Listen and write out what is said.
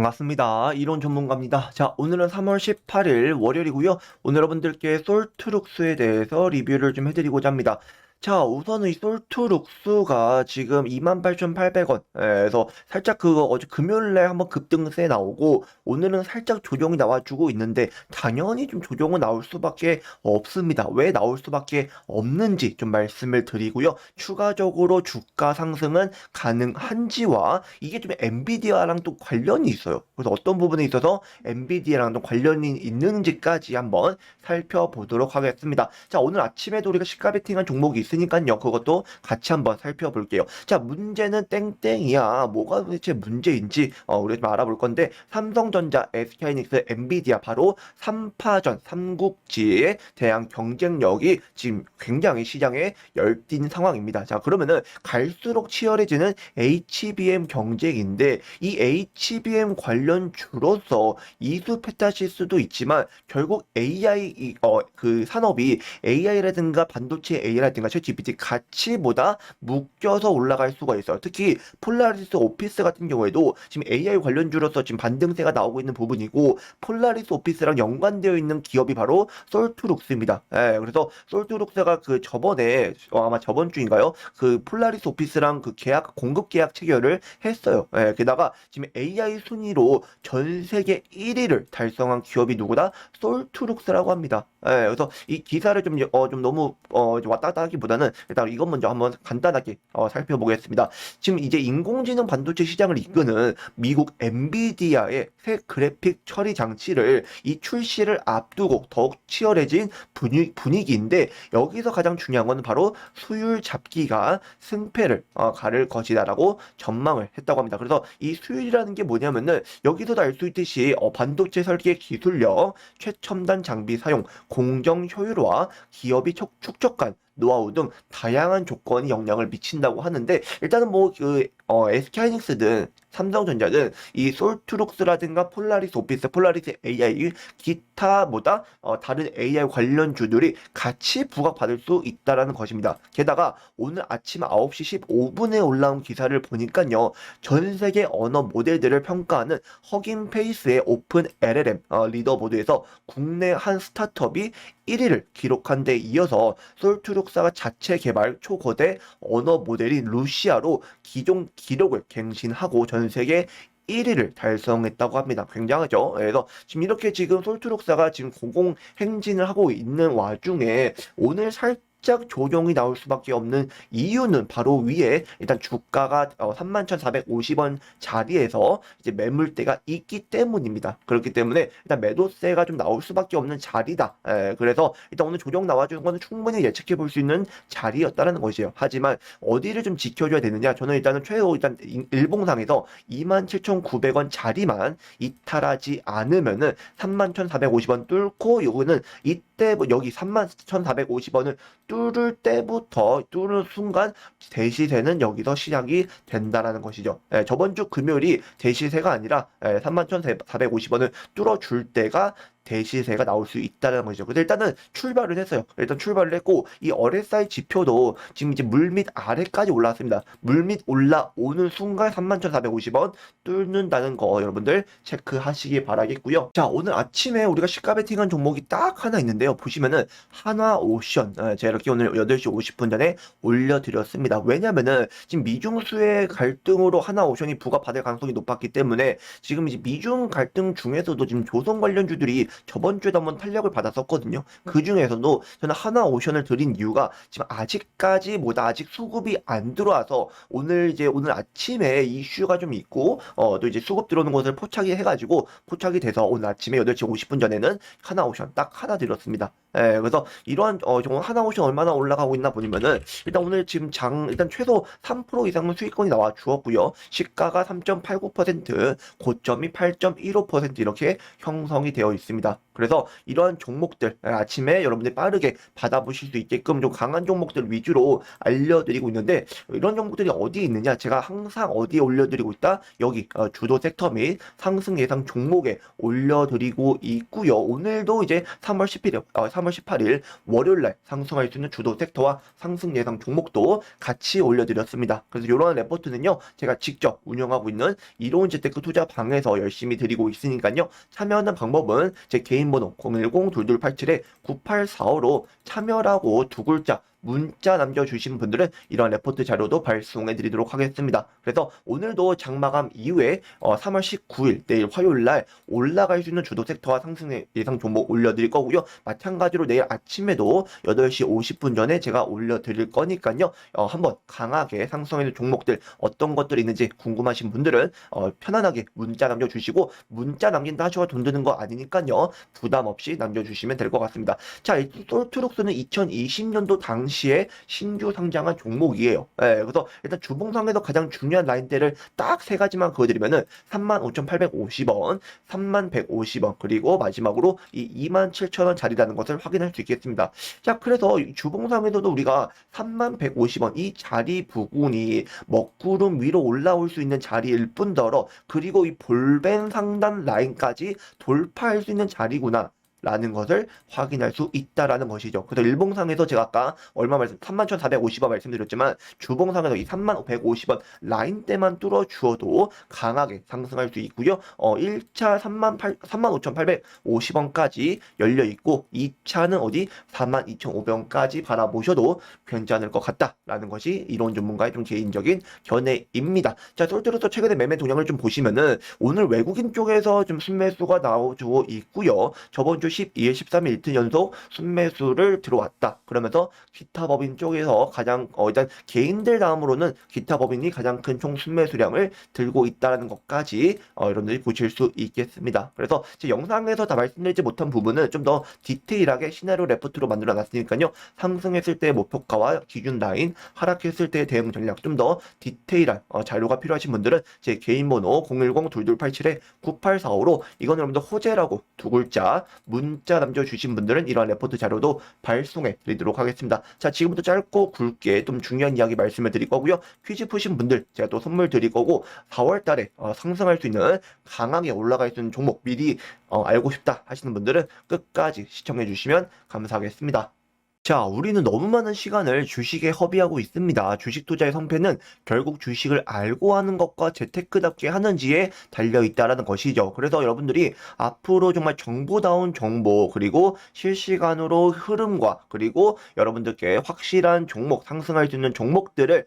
반갑습니다. 이론 전문가입니다. 자, 오늘은 3월 18일 월요일이고요. 오늘 여러분들께 솔트룩스에 대해서 리뷰를 좀 해드리고자 합니다. 자, 우선은 이 솔트 룩스가 지금 28,800원에서 살짝 그거 어제 금요일에 한번 급등세 나오고 오늘은 살짝 조정이 나와주고 있는데 당연히 좀 조정은 나올 수밖에 없습니다. 왜 나올 수밖에 없는지 좀 말씀을 드리고요. 추가적으로 주가 상승은 가능한지와 이게 좀 엔비디아랑 또 관련이 있어요. 그래서 어떤 부분에 있어서 엔비디아랑 또 관련이 있는지까지 한번 살펴보도록 하겠습니다. 자, 오늘 아침에도 우리가 시가 베팅한 종목이 있 으니까요. 그것도 같이 한번 살펴볼게요. 자, 문제는 땡땡이야. 뭐가 도대체 문제인지 어, 우리 좀 알아볼 건데 삼성전자, SK하이닉스, 엔비디아 바로 3파전, 삼국지에 대한 경쟁력이 지금 굉장히 시장에 열띤 상황입니다. 자, 그러면은 갈수록 치열해지는 HBM 경쟁인데 이 HBM 관련 주로서 이수 페타시스도 있지만 결국 AI 이- 어, 그 산업이 AI라든가 반도체 AI라든가 챗GPT 가치보다 묶여서 올라갈 수가 있어요. 특히 폴라리스 오피스 같은 경우에도 지금 AI 관련주로서 지금 반등세가 나오고 있는 부분이고 폴라리스 오피스랑 연관되어 있는 기업이 바로 솔트룩스입니다. 예, 그래서 솔트룩스가 그 저번에 어, 아마 저번 주인가요? 그 폴라리스 오피스랑 그 계약 공급 계약 체결을 했어요. 예, 게다가 지금 AI 순위로 전 세계 1위를 달성한 기업이 누구다? 솔트룩스라고 합니다. 예, 그래서 이 기사를 좀, 어, 좀 너무, 어, 좀 왔다 갔다 하기보다 는 일단 이것 먼저 한번 간단하게, 어, 살펴보겠습니다. 지금 이제 인공지능 반도체 시장을 이끄는 미국 엔비디아의 새 그래픽 처리 장치를 이 출시를 앞두고 더욱 치열해진 분위, 분위기인데 여기서 가장 중요한 건 바로 수율 잡기가 승패를 어, 가를 것이다라고 전망을 했다고 합니다. 그래서 이 수율이라는 게 뭐냐면은 여기서도 알 수 있듯이 어, 반도체 설계 기술력, 최첨단 장비 사용, 공정 효율화, 기업이 촉- 축적한 노하우 등 다양한 조건이 영향을 미친다고 하는데 일단은 뭐그 어, SK하이닉스든 삼성전자든 이 솔트룩스라든가 폴라리스 오피스, 폴라리스 AI 기타보다 어, 다른 AI 관련 주들이 같이 부각받을 수 있다라는 것입니다. 게다가 오늘 아침 9시 15분에 올라온 기사를 보니까요. 전 세계 언어 모델들을 평가하는 허깅 페이스의 오픈 LLM 어, 리더보드에서 국내 한 스타트업이 1위를 기록한 데 이어서 솔트룩사가 자체 개발 초거대 언어 모델인 루시아로 기존 기록을 갱신하고 전 세계 1위를 달성했다고 합니다. 굉장하죠. 그래서 지금 이렇게 지금 솔트룩사가 지금 공공 행진을 하고 있는 와중에 오늘 살 짝 조정이 나올 수밖에 없는 이유는 바로 위에 일단 주가가 어, 31,450원 자리에서 이제 매물대가 있기 때문입니다. 그렇기 때문에 일단 매도세가 좀 나올 수밖에 없는 자리다. 에, 그래서 일단 오늘 조정 나와주는 거는 충분히 예측해 볼 수 있는 자리였다는 것이에요. 하지만 어디를 좀 지켜줘야 되느냐? 저는 일단은 최소 일단 일- 일봉상에서 27,900원 자리만 이탈하지 않으면은 31,450원 뚫고 요거는 이때 뭐 여기 31,450원을 뚫을 때부터 뚫는 순간 대시세는 여기서 시작이 된다라는 것이죠. 예, 저번 주 금요일이 대시세가 아니라 예, 31,450원을 뚫어줄 때가 대시세가 나올 수 있다는 것이죠. 그래서 일단은 출발을 했어요. 일단 출발을 했고 이 RSI 지표도 지금 이제 물 밑 아래까지 올라왔습니다. 물 밑 올라오는 순간 31,450원 뚫는다는 거 여러분들 체크하시기 바라겠고요. 자 오늘 아침에 우리가 시가 베팅한 종목이 딱 하나 있는데요. 보시면은 한화 오션 예, 제가 이렇게 오늘 8시 50분 전에 올려드렸습니다. 왜냐면은 지금 미중 수의 갈등으로 하나오션이 부과받을 가능성이 높았기 때문에 지금 이제 미중 갈등 중에서도 지금 조선 관련주들이 저번 주에도 한번 탄력을 받았었거든요. 그 중에서도 저는 하나 오션을 드린 이유가 지금 아직까지 뭐다 아직 수급이 안 들어와서 오늘 이제 오늘 아침에 이슈가 좀 있고 어 또 이제 수급 들어오는 것을 포착이 해가지고 포착이 돼서 오늘 아침에 8시 50분 전에는 하나 오션 딱 하나 드렸습니다. 예, 그래서 이러한 어 정말 하나 오션 얼마나 올라가고 있나 보면은 일단 오늘 지금 장 일단 최소 3% 이상은 수익권이 나와 주었고요. 시가가 3.89%, 고점이 8.15% 이렇게 형성이 되어 있습니다. 있습니다. 그래서 이러한 종목들 예, 아침에 여러분들이 빠르게 받아보실 수 있게끔 좀 강한 종목들 위주로 알려드리고 있는데 이런 종목들이 어디에 있느냐 제가 항상 어디에 올려드리고 있다 여기 어, 주도 섹터 및 상승 예상 종목에 올려드리고 있고요. 오늘도 이제 3월 10일, 어, 3월 18일 월요일날 상승할 수 있는 주도 섹터와 상승 예상 종목도 같이 올려드렸습니다. 그래서 이러한 레포트는요 제가 직접 운영하고 있는 이로운 재테크 투자 방에서 열심히 드리고 있으니까요 참여하는 방법은 제 개인 번호 010-2287-9845로 참여라고 두 글자 문자 남겨주신 분들은 이런 레포트 자료도 발송해 드리도록 하겠습니다. 그래서 오늘도 장마감 이후에 어, 3월 19일 내일 화요일 날 올라갈 수 있는 주도 섹터와 상승 예상 종목 올려드릴 거고요. 마찬가지로 내일 아침에도 8시 50분 전에 제가 올려드릴 거니까요. 어, 한번 강하게 상승하는 종목들 어떤 것들이 있는지 궁금하신 분들은 어, 편안하게 문자 남겨주시고 문자 남긴다 하셔가 돈 드는 거 아니니까요. 부담 없이 남겨주시면 될 것 같습니다. 자, 이 솔트룩스는 2020년도 당시 에 신규 상장한 종목이에요. 예, 그래서 일단 주봉상에서 가장 중요한 라인대를 딱 세 가지만 그어드리면은 35,850원, 3150원, 그리고 마지막으로 이 27,000원 자리라는 것을 확인할 수 있겠습니다. 자, 그래서 이 주봉상에서도 우리가 3150원 이 자리 부분이 먹구름 위로 올라올 수 있는 자리일 뿐더러 그리고 이 볼벤 상단 라인까지 돌파할 수 있는 자리구나. 라는 것을 확인할 수 있다라는 것이죠. 그래서 일봉상에서 제가 아까 얼마 말씀 31,450원 말씀드렸지만 주봉상에서 이 31,150원 라인대만 뚫어 주어도 강하게 상승할 수 있고요. 어 1차 35,850원까지 열려 있고 2차는 어디 42,500원까지 바라보셔도 괜찮을 것 같다라는 것이 이론 전문가의 좀 개인적인 견해입니다. 자, 솔트로서 최근에 매매 동향을 좀 보시면은 오늘 외국인 쪽에서 좀 순매수가 나오고 있고요. 저번 주 12일, 13일 이틀 연속 순매수를 들어왔다. 그러면서 기타 법인 쪽에서 가장 어, 일단 개인들 다음으로는 기타 법인이 가장 큰 총 순매수량을 들고 있다는 것까지 어, 여러분들이 보실 수 있겠습니다. 그래서 제 영상에서 다 말씀드리지 못한 부분은 좀 더 디테일하게 시나리오 레포트로 만들어 놨으니까요. 상승했을 때 목표가와 기준 라인, 하락했을 때 대응 전략 좀 더 디테일한 어, 자료가 필요하신 분들은 제 개인 번호 010-2287-9845로 이건 여러분들 호재라고 두 글자 문자 남겨주신 분들은 이러한 레포트 자료도 발송해 드리도록 하겠습니다. 자, 지금부터 짧고 굵게 좀 중요한 이야기 말씀해 드릴 거고요. 퀴즈 푸신 분들 제가 또 선물 드릴 거고 4월 달에 어, 상승할 수 있는 강하게 올라갈 수 있는 종목 미리 어, 알고 싶다 하시는 분들은 끝까지 시청해 주시면 감사하겠습니다. 자, 우리는 너무 많은 시간을 주식에 허비하고 있습니다. 주식 투자의 성패는 결국 주식을 알고 하는 것과 재테크답게 하는지에 달려 있다라는 것이죠. 그래서 여러분들이 앞으로 정말 정보다운 정보, 그리고 실시간으로 흐름과, 그리고 여러분들께 확실한 종목, 상승할 수 있는 종목들을